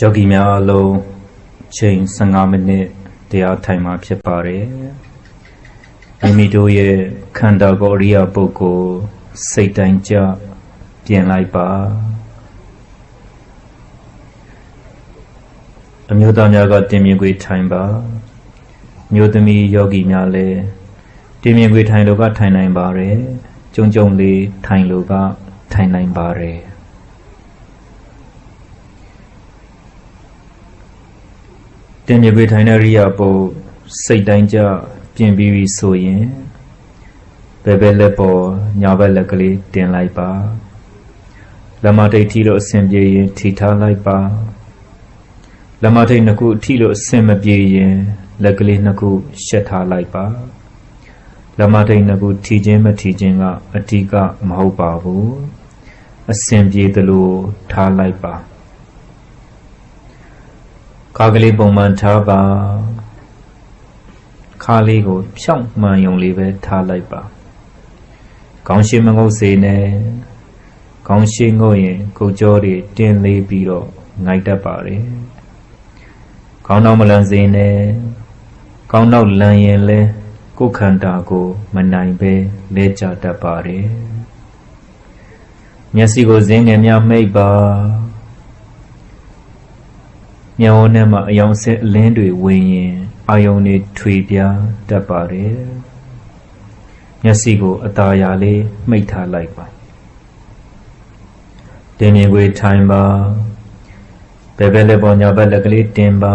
ယောဂီများအလုံးချိန်15မိနစ်တရားထိုင်မှာဖြစ်ပါတယ်မိမိတို့ရဲ့ခန္ဓာကိုယ်အရိယာပုဂ္ဂိုလ်စိတ်တိုင်းကြပြင်လိုက်ပါအမျိုးသားများကတင်မြင်ခွေထိုင်ပါမျိုးသမီးယောဂီများလည်းတင်မြင်ခွေထိုင်လို့ကထိုင်နိုင်ပါတယ်ကြုံကြုံလေးထိုင်လို့ကထိုင်နိုင်ပါတယ် တင်မြင်ခွေထိုင်တဲ့ရိယာပုတ်စိတ်တိုင်းကြပြင်ပြီးပြီဆိုရင်ဘယ်ဘက်လက်ပေါ်ညာဘက်လက်ကလေးတင်လိုက်ပါလက်မထိတ်ထီလို့အဆင်ပြေရင်ထိထားလိုက်ပါလက်မထိတ်နှစ်ခုထီလို့အဆင်မပြေရင်လက်ကလေးနှစ်ခုရှက်ထားလိုက်ပါလက်မထိတ်နှစ်ခုထီခြင်းမထီခြင်းကအဓိကမဟုတ်ပါဘူးအဆင်ပြေသလိုထားလိုက်ပါ ခါကလေးပုံမှန်ထားပါခါလေးကိုဖြောင့်မှန်ယုံလေးပဲထားလိုက်ပါခေါင်းရှိမငုပ်စေနဲ့ခေါင်းရှိငုပ်ရင်ကိုကြောတွေတင်းလေးပြီးတော့ငိုက်တတ်ပါတယ်ခေါင်းတော့မလန်စေနဲ့ခေါင်းတော့လန်ရင်လဲကိုယ်ခန္ဓာကိုမနိုင်ပဲလဲကြတတ်ပါတယ်မျက်စိကိုဇင်းငယ်များမိတ်ပါ မျက်ဝန်းထဲမှာအယောင်ဆက်အလင်းတွေဝင်ရင်အာယုန်တွေထွေပြားတတ်ပါတယ်မျက်စိကိုအตาရလေးမှိတ်ထားလိုက်ပါတင်းမြင်ခွေထိုင်ပါဘယ်ဘက်လက်ပေါ်ညာဘက်လက်ကလေးတင်ပါ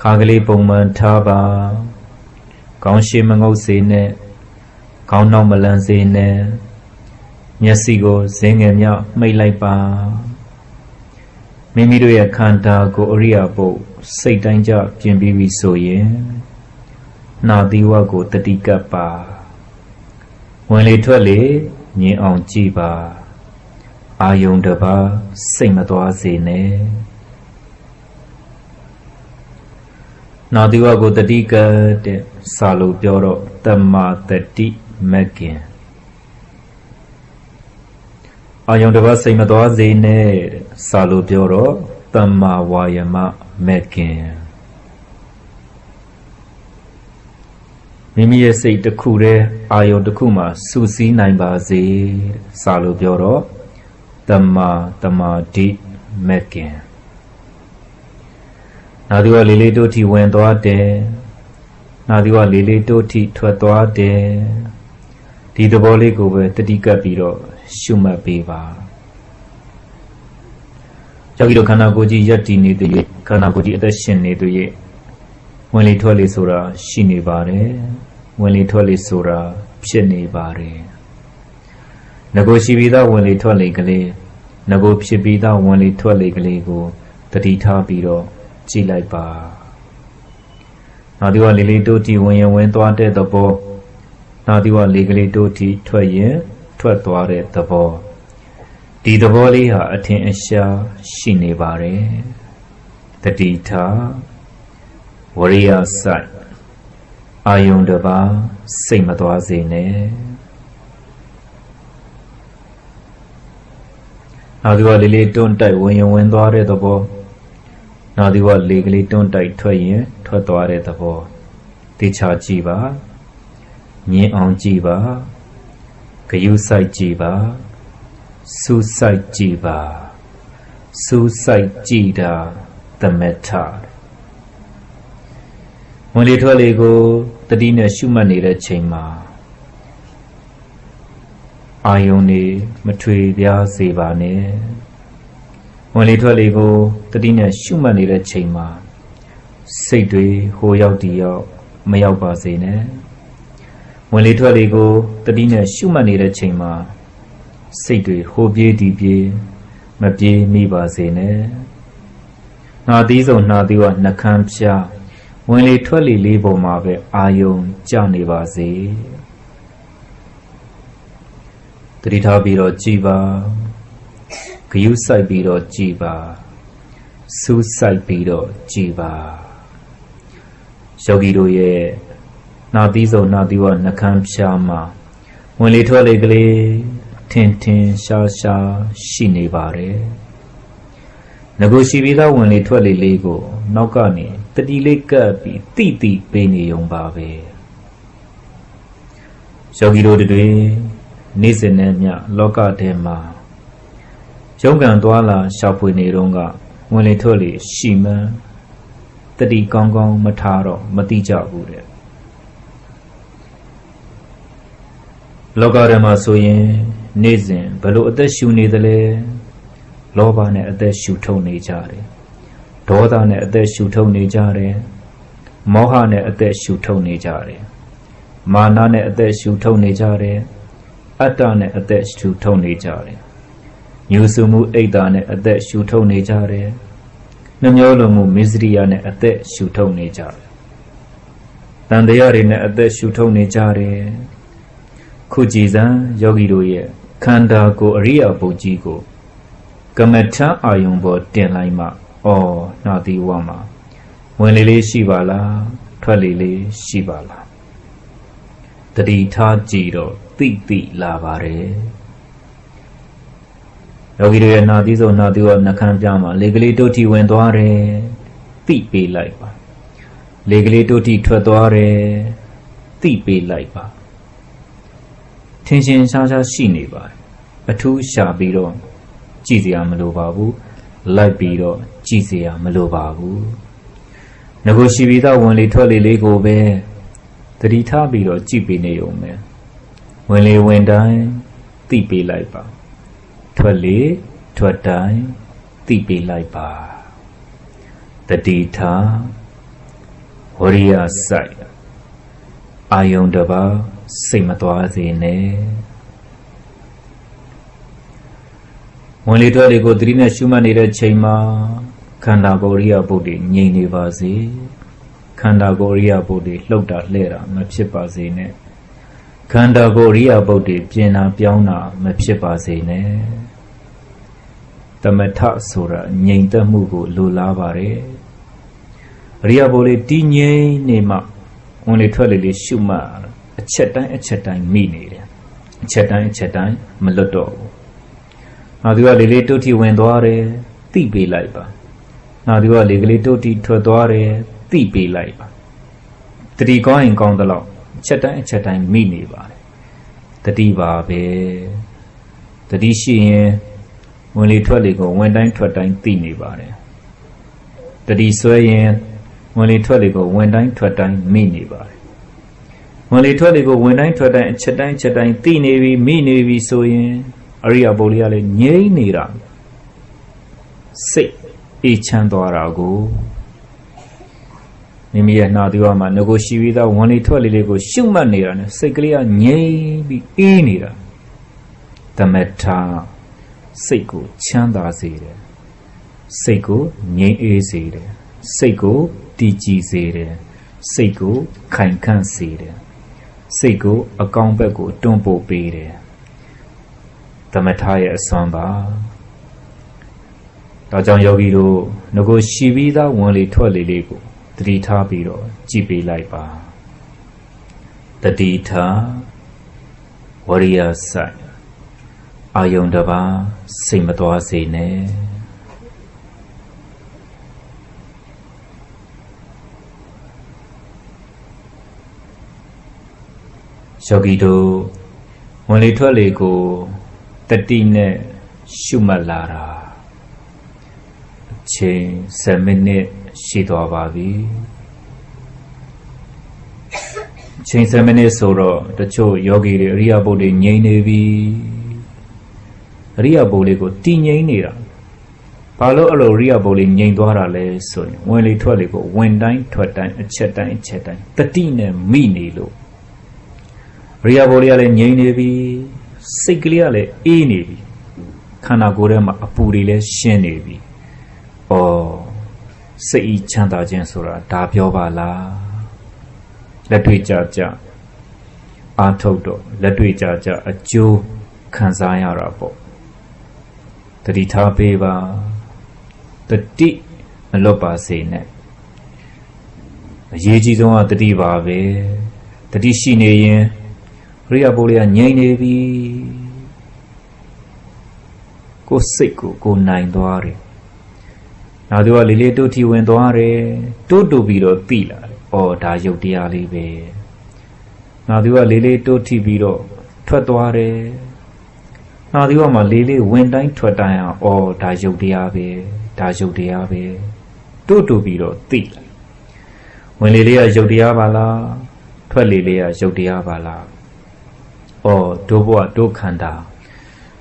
ခါကလေးပုံမှန်ထားပါခေါင်းရှိမငုပ်စေနဲ့ခေါင်းနောက်မလန်စေနဲ့မျက်စိကိုဇင်းငယ်များမှိတ်လိုက်ပါ မိမိတို့ရဲ့ခန္ဓာကိုအရိယာပုတ်စိတ်တိုင်းကြပြင်ပြီးပြီဆိုရင်နာသီဝကိုတတိကပ်ပါဝင်လေထွက်လေမြင်အောင်ကြည့်ပါအာယုံတပါစိတ်မသွားစေနဲ့နာသီဝကိုတတိကပ်တဲ့စာလို့ပြောတော့တမ္မာတတိမက္ကင် အာယုံတပါစိတ်မသွားစေနဲ့တဲ့စာလို့ပြောတော့တမ္မာဝါယမမက်ကင်မိမိရဲ့စိတ်တစ်ခုတည်းအာယုံတစ်ခုမှာစူးစီးနိုင်ပါစေစာလို့ပြောတော့တမ္မာတမာတိမက်ကင်နာဒီဝလေးလေးတို့ထိဝင်သွားတယ်နာဒီဝလေးလေးတို့ထိထွက်သွားတယ်ဒီသဘောလေးကိုပဲတတိကပ်ပြီးတော့ ရှုမှတ်ပေးပါယောဂီတို့ခန္ဓာကိုယ်ကြီးယက်တည်နေတဲ့၍ခန္ဓာကိုယ်ကြီးအသက်ရှင်နေတဲ့၍ဝင်လေထွက်လေဆိုတာရှိနေပါတယ်ဝင်လေထွက်လေဆိုတာဖြစ်နေပါတယ်ငကိုရှိပြီးသားဝင်လေထွက်လေကလေးငကိုဖြစ်ပြီးသားဝင်လေထွက်လေကလေးကိုတတိထားပြီးတော့ကြည့်လိုက်ပါနောက်ဒီကလေးလေးတိုးတီဝင်ရင်ဝင်သွားတဲ့သဘောနောက်ဒီကလေးကလေးတိုးတီထွက်ရင် ထွက်သွားတဲ့သဘောဒီသဘောလေးဟာအထင်အရှားရှိနေပါတယ်တတိထားဝရိယစိုက်အာယုံတပါစိတ်မသွားစေနဲ့နောက်ဒီကလေးလေးတွန်းတိုက်ဝင်ရင်ဝင်သွားတဲ့သဘောနောက်ဒီကလေးကလေးတွန်းတိုက်ထွက်ရင်ထွက်သွားတဲ့သဘောတေချာကြည့်ပါမြင်အောင်ကြည့်ပါ ဂယုစိုက်ကြည့်ပါစူးစိုက်ကြည့်ပါစူးစိုက်ကြည့်တာသမထဝင်လေထွက်လေကိုတတိနဲ့ရှုမှတ်နေတဲ့ချိန်မှာအာယုန်နေမထွေပြားစေပါနဲ့ဝင်လေထွက်လေကိုတတိနဲ့ရှုမှတ်နေတဲ့ချိန်မှာစိတ်တွေဟိုရောက်ဒီရောက်မရောက်ပါစေနဲ့ ဝင်လေထွက်လေကိုတတိနဲ့ရှုမှတ်နေတဲ့ချိန်မှာစိတ်တွေဟိုပြေးဒီပြေးမပြေးမိပါစေနဲ့နှာသီးစုံနှာသီးဝနှကန်းဖြာဝင်လေထွက်လေလေးပုံမှာပဲအာယုံကြနေပါစေတတိထားပြီးတော့ကြည်ပါဂယုစိုက်ပြီးတော့ကြည်ပါစူးစိုက်ပြီးတော့ကြည်ပါယောဂီတို့ရဲ့ နာသီးစုံနာသီးဝနှကန်းဖြာမှာဝင်လေထွက်လေကလေးထင်ထင်ရှားရှားရှိနေပါတယ်ငကိုရှိပြီးသားဝင်လေထွက်လေလေးကို နောက်ကနေတတိလေးကပ်ပြီးတိတိပေးနေုံပါပဲယောဂီတို့တွေနေ့စဉ်နဲ့မျှလောကထဲမှာရုံးကန်သွားလာရှာဖွေနေတော့ကဝင်လေထွက်လေရှိမှန်းတတိကောင်းကောင်းမထားတော့မတိကြဘူးတဲ့ လောကထဲမှာဆိုရင် နေ့စဉ်ဘလို့အသက်ရှူနေသလဲလောဘနဲ့အသက်ရှူထုတ်နေကြတယ်ဒေါသနဲ့အသက်ရှူထုတ်နေကြတယ်မောဟနဲ့အသက်ရှူထုတ်နေကြတယ်မာနနဲ့အသက်ရှူထုတ်နေကြတယ်အတ္တနဲ့အသက်ရှူထုတ်နေကြတယ်ညူဆူမှုအိတ်တာနဲ့အသက်ရှူထုတ်နေကြတယ်နှမျောလိုမှုမစ္စရိယနဲ့အသက်ရှူထုတ်နေကြတယ်တန်တရားတွေနဲ့အသက်ရှူထုတ်နေကြတယ် ခုကြည်စံယောဂီတို့ရဲ့ခန္ဓာကိုယ်အရိယာပုကြီးကိုကမ္မထအာယုံပေါ်တင်လိုက်မှဩနှာသီဝမှာဝင်လေလေးရှိပါလားထွက်လေလေးရှိပါလားတတိထားကြည့်တော့တိတိလာပါတယ်ယောဂီတို့ရဲ့နာသီးဆုံးနာသီဝနှခမ်းပြမှာလေကလေးတို့ထီဝင်သွားတယ်တိပေးလိုက်ပါလေကလေးတို့ထီထွက်သွားတယ်တိပေးလိုက်ပါ ထင်ရှင်ရှားရှားရှိနေပါတယ်အထူးရှာပြီးတော့ကြည့်စရာမလိုပါဘူးလိုက်ပြီးတော့ကြည့်စရာမလိုပါဘူးငကိုရှိပြီးသားဝင်လေထွက်လေလေးကိုပဲတတိထားပြီးတော့ကြည့်ပေးနေုံပဲဝင်လေဝင်တိုင်းသိပေးလိုက်ပါထွက်လေထွက်တိုင်းသိပေးလိုက်ပါတတိထားဝရိယစိုက်အာယုံတပါ စိတ်မသွားစေနဲ့ဝင်လေထွက်လေကိုသတိနဲ့ရှုမှတ်နေတဲ့ချိန်မှာခန္ဓာကိုယ်ရိယပုတ်တွေငြိမ်နေပါစေခန္ဓာကိုယ်ရိယပုတ်တွေလှုပ်တာလှဲ့တာမဖြစ်ပါစေနဲ့ခန္ဓာကိုယ်ရိယပုတ်တွေပြင်တာပြောင်းတာမဖြစ်ပါစေနဲ့တမထဆိုတာငြိမ်သက်မှုကိုလိုလားပါတယ်အရိယပုတ်လေးတည်ငြိမ်နေမှဝင်လေထွက်လေလေးရှုမှတ် အချက်တိုင်းအချက်တိုင်းမိနေတယ်အချက်တိုင်းအချက်တိုင်းမလွတ်တော့ဘူးနောက်သူကလေလေးတုတ်ထီဝင်သွားတယ်သိပေးလိုက်ပါနောက်သူကလေကလေးတုတ်ထီထွက်သွားတယ်သိပေးလိုက်ပါတတိကောင်းရင်ကောင်းသလောက်အချက်တိုင်းအချက်တိုင်းမိနေပါတယ်တတိပါပဲတတိရှိရင်ဝင်လေထွက်လေကိုဝင်တိုင်းထွက်တိုင်းသိနေပါတယ်တတိဆွဲရင်ဝင်လေထွက်လေကိုဝင်တိုင်းထွက်တိုင်းမိနေပါတယ် ဝင်လေထွက်လေကိုဝင်တိုင်းထွက်တိုင်းအချက်တိုင်းချက်တိုင်းသိနေပြီမိနေပြီဆိုရင်အရိယာပုလေးကလည်းငြိမ့်နေတာစိတ်အေးချမ်းသွားတာကိုမိမိရဲ့နှာသီးဝါမှာငကိုရှိပြီးသားဝင်လေထွက်လေလေးကိုရှုမှတ်နေတာနဲ့စိတ်ကလေးကငြိမ့်ပြီးအေးနေတာတမထာစိတ်ကိုချမ်းသာစေတယ်စိတ်ကိုငြိမ်အေးစေတယ်စိတ်ကိုတည်ကြည်စေတယ်စိတ်ကိုခိုင်ခန့်စေတယ် စိတ်ကိုအကောင်းဘက်ကိုတွန်းပို့ပေးတယ်သမထရဲ့အစွမ်းပါဒါကြောင့်ယောဂီတို့ငကိုရှိပြီးသားဝင်လေထွက်လေလေးကိုတတိထားပြီးတော့ကြည်ပေးလိုက်ပါတတိထားဝရိယဆိုင်အာယုံတပါစိတ်မသွားစေနဲ့ ယောဂီတို့ဝင်လေထွက်လေကိုတတိနဲ့ရှုမှတ်လာတာအချိန်7မိနစ်ရှိသွားပါပြီအချိန်7မိနစ်ဆိုတော့တချို့ယောဂီတွေအရိယာပုတ်တွေငြိမ်နေပြီအရိယာပုတ်လေးကိုတည်ငြိမ်နေတာဘာလို့အဲ့လိုအရိယာပုတ်လေးငြိမ်သွားတာလဲဆိုရင်ဝင်လေထွက်လေကိုဝင်တိုင်းထွက်တိုင်းအချက်တိုင်းအချက်တိုင်းတတိနဲ့မိနေလို့အ ရိယာပုတ်လေးကလည်းငြိမ်နေပြီစိတ်ကလေးကလည်းအေးနေပြီခန္ဓာကိုယ်ထဲမှာအပူတွေလည်းရှင်းနေပြီ။အော်စိတ်ဤချမ်းသာခြင်းဆိုတာဒါပြောပါလား။လက်တွေ့ကြကြအာထုတ်တော့လက်တွေ့ကြကြအကျိုးခံစားရတာပေါ့။တတိထားပေးပါတတိမလွတ်ပါစေနဲ့အရေးကြီးဆုံးကတတိပါပဲတတိရှိနေရင် ရိယပိုးလေးကငြိမ့်နေပြီကိုစိတ်ကိုကိုနိုင်သွားတယ်နောက်သူကလေးလေးတိုးထီဝင်သွားတယ်တိုးတူပြီးတော့သိလာတယ်။အော်ဒါယုတ်တရားလေးပဲ။နောက်သူကလေးလေးတိုးထီပြီးတော့ထွက်သွားတယ်။နောက်သူကမှလေးလေးဝင်တိုင်းထွက်တိုင်းအောင်အော်ဒါယုတ်တရားပဲ။ဒါယုတ်တရားပဲ။တိုးတူပြီးတော့သိလာ။ဝင်လေးလေးကယုတ်တရားပါလား။ထွက်လေးလေးကယုတ်တရားပါလား။ အော်ဒုဘဝဒုခန္ဓာ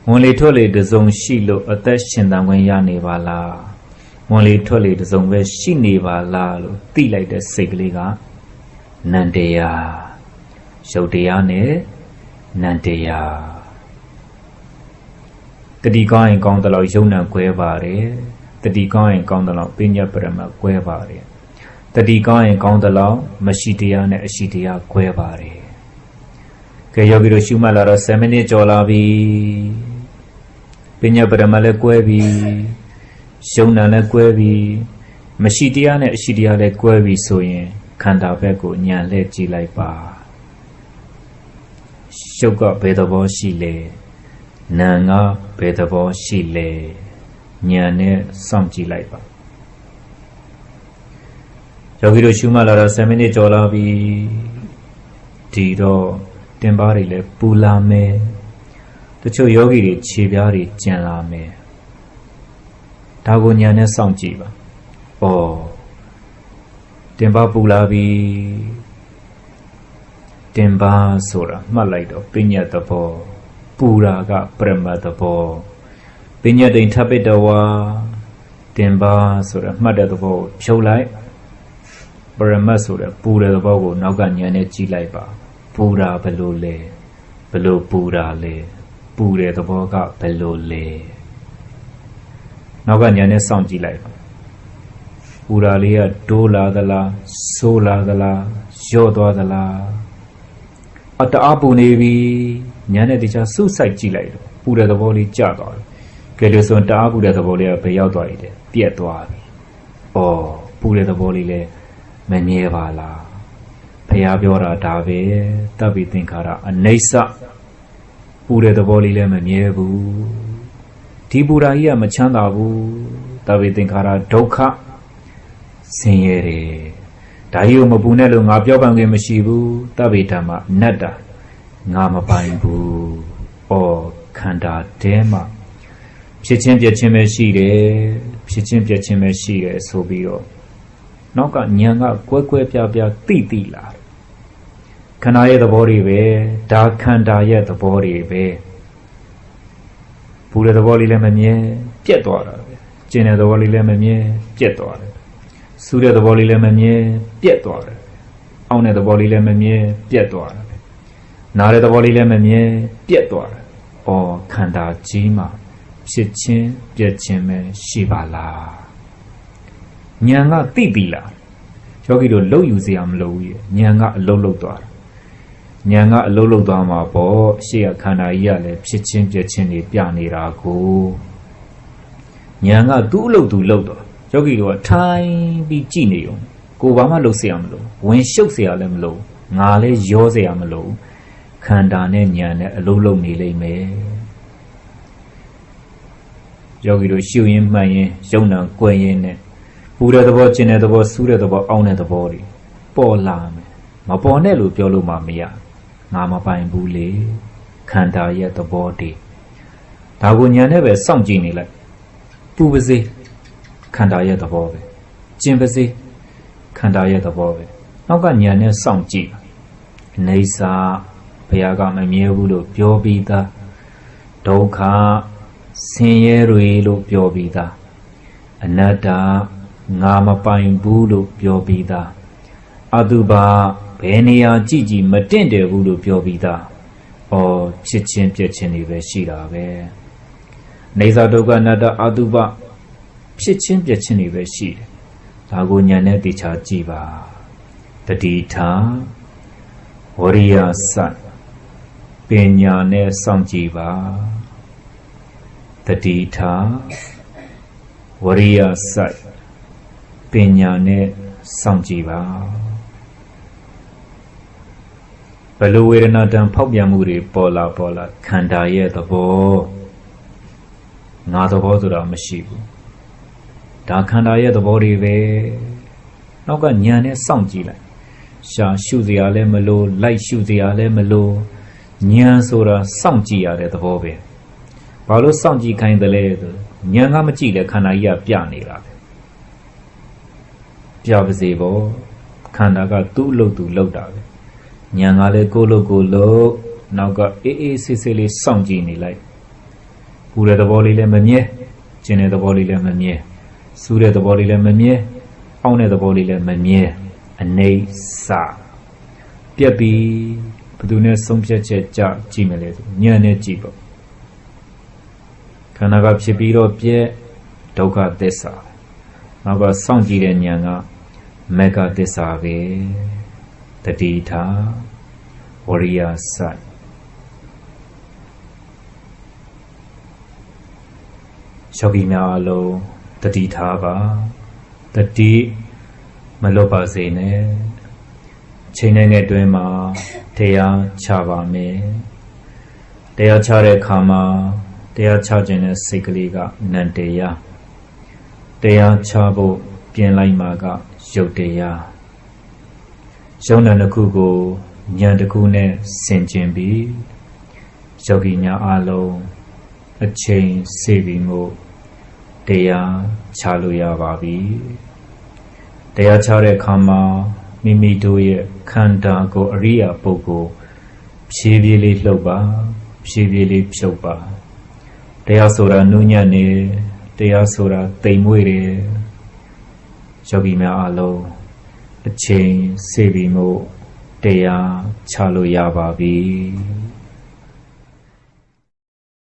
ဝင်လေထွက်လေတစုံရှိလို့အသက်ရှင်တန်ခွင့်ရနေပါလား။ဝင်လေထွက်လေတစုံပဲရှိနေပါလားလို့သိလိုက်တဲ့စိတ်ကလေးကနန္တရားရုပ်တရားနဲ့နန္တရားတတိကောင်းရင်ကောင်းတယ်လို့ယုံနာကွဲပါတယ်တတိကောင်းရင်ကောင်းတယ်လို့ပညာပရမတ်ကွဲပါတယ်တတိကောင်းရင်ကောင်းတယ်လို့မရှိတရားနဲ့အရှိတရားကွဲပါတယ် ကဲယောဂီတို့ရှုမှတ်လာတော့7မိနစ်ကျော်လာပြီပညာပရမတ်လည်းကွဲပြီယုံနာလည်းကွဲပြီမရှိတရားနဲ့အရှိတရားလည်းကွဲပြီဆိုရင်ခန္ဓာဘက်ကိုညံလှည့်ကြည့်လိုက်ပါရုပ်ကဘယ်သဘောရှိလဲနာငါဘယ်သဘောရှိလဲညံနဲ့စောင့်ကြည့်လိုက်ပါယောဂီတို့ရှုမှတ်လာတော့7မိနစ်ကျော်လာပြီဒီတော့ တင်ပါးတွေလည်းပူလာမယ်တချို့ယောဂီတွေခြေပြားတွေကျန်လာမယ်ဒါကိုညာနဲ့စောင့်ကြည့်ပါ။ဩတင်ပါပူလာပြီတင်ပါဆိုတာမှတ်လိုက်တော့ပညာသဘောပူရာကပရမတ်သဘောပညာတိန်ထပိတဝါတင်ပါဆိုတာမှတ်တဲ့သဘောကိုဖြုတ်လိုက်ပရမတ်ဆိုတဲ့ပူတဲ့သဘောကိုနောက်ကညာနဲ့ကြည့်လိုက်ပါ ပူရာဘယ်လိုလဲဘယ်လိုပူရာလဲပူတဲ့သဘောကဘယ်လိုလဲနောက်ကညာနဲ့စောင့်ကြည့်လိုက်ပါပူရာလေးကတိုးလာသလားဆိုးလာသလားရော့သွားသလားအတအားပူနေပြီညာနဲ့တခြားစုဆိုင်ကြည့်လိုက်တော့ပူတဲ့သဘောလေးကျသွားတယ်ကဲလို့ဆိုရင်တအားပူတဲ့သဘောလေးကဘယ်ရောက်သွားရည်လဲပြက်သွားပြီဩပူတဲ့သဘောလေးလည်းမမြဲပါလား ဖះပြောတာဒါပဲတပ်ပြီးသင်္ခါရအနိစ္စပူတဲ့သဘောလေးလည်းမမြဲဘူးဒီပူရာကြီးကမချမ်းသာဘူးတပ်ပြီးသင်္ခါရဒုက္ခဆင်းရဲတယ်ဒါကြီးကိုမပူနဲ့လို့ငါပြောပန်ခင်မရှိဘူးတပ်ပြီးဓမ္မနတ္တာငါမပိုင်ဘူးဩခန္ဓာတဲမှာဖြစ်ချင်းပြက်ချင်းပဲရှိတယ်ဖြစ်ချင်းပြက်ချင်းပဲရှိတယ်ဆိုပြီးတော့နောက်ကညံကကွဲကွဲပြားပြားတိတိလာတယ် ခန္ဓာရဲ့သဘောတွေပဲဒါခန္ဓာရဲ့သဘောတွေပဲပူတဲ့သဘောလေးလည်းမမြဲပြက်သွားတာပဲကျင်တဲ့သဘောလေးလည်းမမြဲပြက်သွားတယ်စူးတဲ့သဘောလေးလည်းမမြဲပြက်သွားတယ်အောင်းတဲ့သဘောလေးလည်းမမြဲပြက်သွားတယ်နားတဲ့သဘောလေးလည်းမမြဲပြက်သွားတယ်အော်ခန္ဓာကြီးမှာဖြစ်ချင်းပြက်ချင်းပဲရှိပါလားဉာဏ်ကသိပြီလားယောဂီတို့လှုပ်ယူစရာမလိုဘူးဉာဏ်ကအလုံးလုံးသွားတယ် ဉာဏ်ကအလုံးလုံးသွားမှာပေါ့ရှေ့ကခန္ဓာကြီးကလည်းဖြစ်ချင်းပြက်ချင်းတွေပြနေတာကိုဉာဏ်ကသူ့အလုပ်သူလုပ်တော့ယောဂီတို့ကထိုင်ပြီးကြည်နေုံကိုဘာမှလုပ်เสียမလို့ဝင်ရှုပ်เสียလည်းမလို့ငါလည်းရောเสียမလို့ခန္ဓာနဲ့ဉာဏ်နဲ့အလုံးလုံးနေလိမ့်မယ်ယောဂီတို့ရှုရင်းမှန်ရင်ယုံနာကွယ်ရင်းနဲ့ပူတဲ့သဘောကျင်တဲ့သဘောစူးတဲ့သဘောအောင်းတဲ့သဘောတွေပေါ်လာမယ်မပေါ်နဲ့လို့ပြောလို့မှမရ ငါမပိုင်ဘူးလေခန္ဓာရဲ့သဘောတွေဒါကိုညာနဲ့ပဲစောင့်ကြည့်နေလိုက်ပူပါစေခန္ဓာရဲ့သဘောပဲကျင်ပါစေခန္ဓာရဲ့သဘောပဲနောက်ကညာနဲ့စောင့်ကြည့်နေစာဘုရားကမမြဲဘူးလို့ပြောပြီးသားဒုက္ခဆင်းရဲတွေလို့ပြောပြီးသားအနတ္တငါမပိုင်ဘူးလို့ပြောပြီးသားအတုပါ ဘယ်နေရာကြည့်ကြည့်မတင့်တယ်ဘူးလို့ပြောပြီးသားဩချစ်ချင်းပြက်ချင်းတွေပဲရှိတာပဲနေသာဒုက္ခအနတ္တအတုပဖြစ်ချင်းပြက်ချင်းတွေပဲရှိတယ်ဒါကိုညာနဲ့တေချာကြည့်ပါတတိထားဝရိယစပညာနဲ့စောင့်ကြည့်ပါတတိထားဝရိယစိုက်ပညာနဲ့စောင့်ကြည့်ပါ ဘယ်လိုဝေဒနာတံဖောက်ပြန်မှုတွေပေါ်လာပေါ်လာခန္ဓာရဲ့သဘောငါသဘောဆိုတာမရှိဘူးဒါခန္ဓာရဲ့သဘောတွေပဲနောက်ကညံနဲ့စောင့်ကြည့်လိုက်ရှာရှုစရာလည်းမလိုလိုက်ရှုစရာလည်းမလိုညံဆိုတာစောင့်ကြည့်ရတဲ့သဘောပဲဘာလို့စောင့်ကြည့်ခိုင်းတယ်လဲဆိုညံကမကြည့်လဲခန္ဓာကြီးကပြနေတာပဲပြပါစေပေါ့ခန္ဓာကသူ့အလုပ်သူလုပ်တာပဲ ညံကလည်းကိုယ့်လုပ်ကိုယ်လုပ်နောက်ကအေးအေးဆေးဆေးလေးစောင့်ကြည့်နေလိုက်ပူတဲ့သဘောလေးလည်းမမြဲကျင်တဲ့သဘောလေးလည်းမမြဲစူးတဲ့သဘောလေးလည်းမမြဲအောင်းတဲ့သဘောလေးလည်းမမြဲအနေစပြက်ပြီးဘယ်သူနဲ့ဆုံးဖြတ်ချက်ကြကြည့်မလဲဆိုညံနဲ့ကြည့်ပေါ့ခန္ဓာကဖြစ်ပြီးတော့ပြက်ဒုက္ခသစ္စာနောက်ကစောင့်ကြည့်တဲ့ဉာဏ်ကမေဃသစ္စာပဲတတိထား ဝရိယစိုက်ယောဂီများအလုံးတတိထားပါတတိမလွတ်ပါစေနဲ့ချိန်နဲ့ငယ်တွင်းမှာတရားချပါမယ်တရားချတဲ့အခါမှာတရားချခြင်းတဲ့စိတ်ကလေးကနန္တရားတရားချဖို့ပြင်လိုက်မှာကယုတ်တရားယုံနာတစ်ခုကို ဉာဏ်တစ်ခုနဲ့ဆင်ခြင်ပြီးယောဂီများအလုံးအချိန်စေပြီးမို့တရားချလို့ရပါပြီတရားချတဲ့အခါမှာမိမိတို့ရဲ့ခန္ဓာကိုယ်အရိယာပုဂ္ဂိုလ်ဖြည်းဖြည်းလေးလှုပ်ပါဖြည်းဖြည်းလေးဖြုတ်ပါတရားဆိုတာနုညံ့နေတရားဆိုတာတိမ်မွေ့တယ်ယောဂီများအလုံးအချိန်စေပြီးမို့ တရားချလို့ရပါပြီ